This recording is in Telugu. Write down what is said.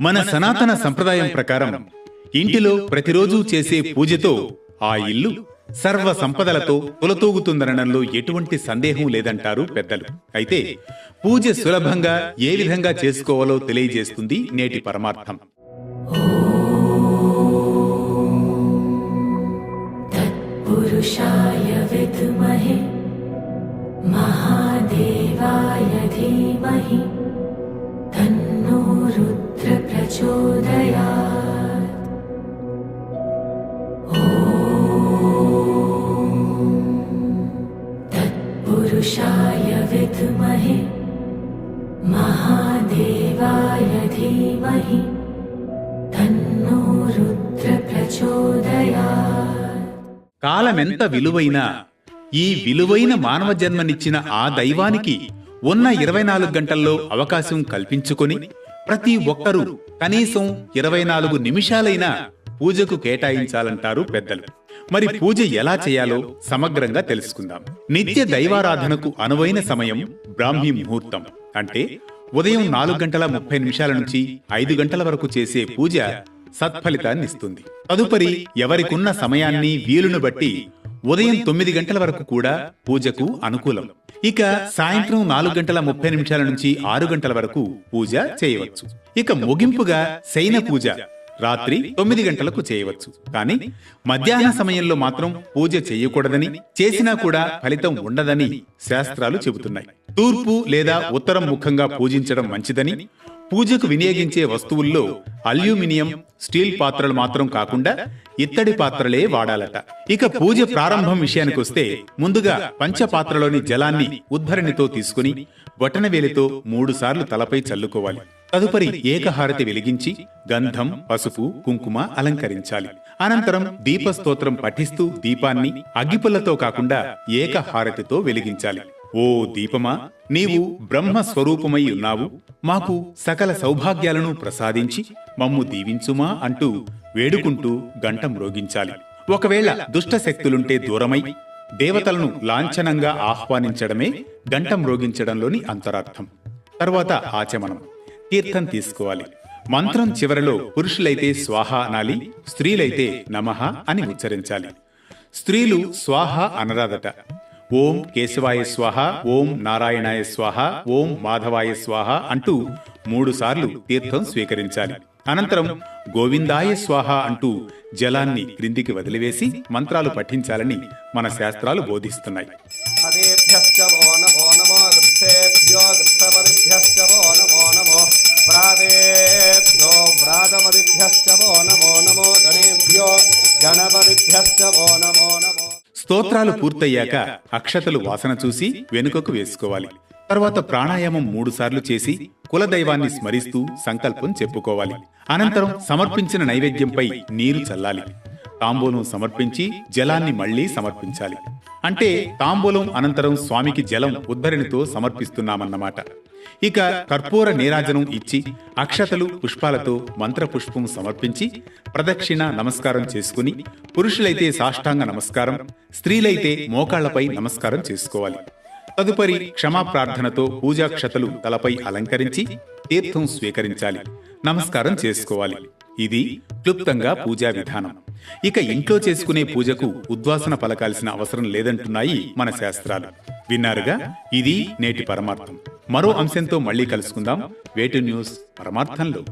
మన సనాతన సంప్రదాయం ప్రకారం ఇంటిలో ప్రతిరోజు చేసే పూజతో ఆ ఇల్లు సర్వ సంపదలతో కులతూగుతుందనడంలో ఎటువంటి సందేహం లేదంటారు పెద్దలు. అయితే పూజ సులభంగా ఏ విధంగా చేసుకోవాలో తెలియజేస్తుంది నేటి పరమార్థం. మహాదేవాయ ధీమహి. धीमहि तन्नो रुद्र प्रचोदयात् కాలమెంత విలువైనా ఈ విలువైన మానవ జన్మనిచ్చిన ఆ దైవానికి ఉన్న ఇరవై నాలుగు గంటల్లో అవకాశం కల్పించుకొని ప్రతి ఒక్కరూ కనీసం ఇరవై నాలుగు నిమిషాలైనా పూజకు కేటాయించాలంటారు పెద్దలు మరి పూజ ఎలా చేయాలో సమగ్రంగా తెలుసుకుందాం నిత్య దైవారాధనకు అనువైన సమయం బ్రాహ్మీ ముహూర్తం అంటే ఉదయం నాలుగు గంటల ముప్పై నిమిషాల నుంచి ఐదు గంటల వరకు చేసే పూజ సత్ఫలితాన్ని ఇస్తుంది. తదుపరి ఎవరికున్న సమయాన్ని వీలును బట్టి ఉదయం తొమ్మిది గంటల వరకు కూడా పూజకు అనుకూలం. ఇక సాయంత్రం నాలుగు గంటల ముప్పై నిమిషాల నుంచి ఆరు గంటల వరకు పూజ చేయవచ్చు. ఇక ముగింపుగా శయన పూజ. రాత్రి తొమ్మిది గంటలకు చేయవచ్చు. కానీ మధ్యాహ్న సమయంలో మాత్రం పూజ చేయకూడదని చేసినా కూడా ఫలితం ఉండదని శాస్త్రాలు చెబుతున్నాయి. తూర్పు లేదా ఉత్తరం ముఖంగా పూజించడం మంచిదని పూజకు వినియోగించే వస్తువుల్లో అల్యూమినియం స్టీల్ పాత్రలు మాత్రం కాకుండా ఇత్తడి పాత్రలే వాడాలట. ఇక పూజ ప్రారంభం విషయానికి వస్తే ముందుగా పంచపాత్రలోని జలాన్ని ఉద్ధరణితో తీసుకుని బొటనవేలితో మూడు సార్లు తలపై చల్లుకోవాలి. తదుపరి ఏకహారతి వెలిగించి గంధం పసుపు కుంకుమ అలంకరించాలి. అనంతరం దీపస్తోత్రం పఠిస్తూ దీపాన్ని అగ్గిపుల్లతో కాకుండా ఏకహారతితో వెలిగించాలి. ఓ దీపమా నీవు బ్రహ్మ స్వరూపమై ఉన్నావు. మాకు సకల సౌభాగ్యాలను ప్రసాదించి మమ్ము దీవించుమా అంటూ వేడుకుంటూ గంట మ్రోగించాలి ఒకవేళ దుష్ట శక్తులుంటే దూరమై దేవతలను లాంఛనంగా ఆహ్వానించడమే గంట మ్రోగించడంలోని అంతరార్థం. తర్వాత ఆచమనం. తీర్థం తీసుకోవాలి. మంత్రం చివరలో పురుషులైతే స్వాహ అనాలి స్త్రీలైతే నమః అని ఉచ్చరించాలి. స్త్రీలు స్వాహ అనరాదట. ఓం కేశవాయ స్వాహ ఓం నారాయణాయ స్వాహ ఓం మాధవాయ స్వాహ అంటూ మూడు సార్లు తీర్థం స్వీకరించాలి. అనంతరం గోవిందాయ స్వాహ అంటూ జలాన్ని క్రిందికి వదిలివేసి మంత్రాలు పఠించాలని మన శాస్త్రాలు బోధిస్తున్నాయి. గణపతిభ్యశ్చ నమో నమో. స్తోత్రాలు పూర్తయ్యాక అక్షతలు వాసన చూసి వెనుకకు వేసుకోవాలి. తర్వాత ప్రాణాయామం మూడు సార్లు చేసి కులదైవాన్ని స్మరిస్తూ సంకల్పం చెప్పుకోవాలి. అనంతరం సమర్పించిన నైవేద్యంపై నీరు చల్లాలి. తాంబూలం సమర్పించి జలాన్ని మళ్ళీ సమర్పించాలి. అంటే తాంబూలం అనంతరం స్వామికి జలం ఉద్ధరణితో సమర్పిస్తున్నామన్నమాట. ఇక కర్పూర నీరాజనం ఇచ్చి అక్షతలు పుష్పాలతో మంత్రపుష్పం సమర్పించి ప్రదక్షిణ నమస్కారం చేసుకుని పురుషులైతే సాష్టాంగ నమస్కారం స్త్రీలైతే మోకాళ్ళపై నమస్కారం చేసుకోవాలి. తదుపరి క్షమా ప్రార్థనతో పూజాక్షతలు తలపై అలంకరించి తీర్థం స్వీకరించాలి నమస్కారం చేసుకోవాలి. ఇది క్లుప్తంగా పూజా విధానం. ఇక ఇంట్లో చేసుకునే పూజకు ఉద్వాసన పలకాల్సిన అవసరం లేదంటున్నాయి మన శాస్త్రాలు. విన్నారుగా? ఇది నేటి పరమార్థం. మరో అంశంతో మళ్ళీ కలుసుకుందాం. వేటు న్యూస్ పరమార్థంలో.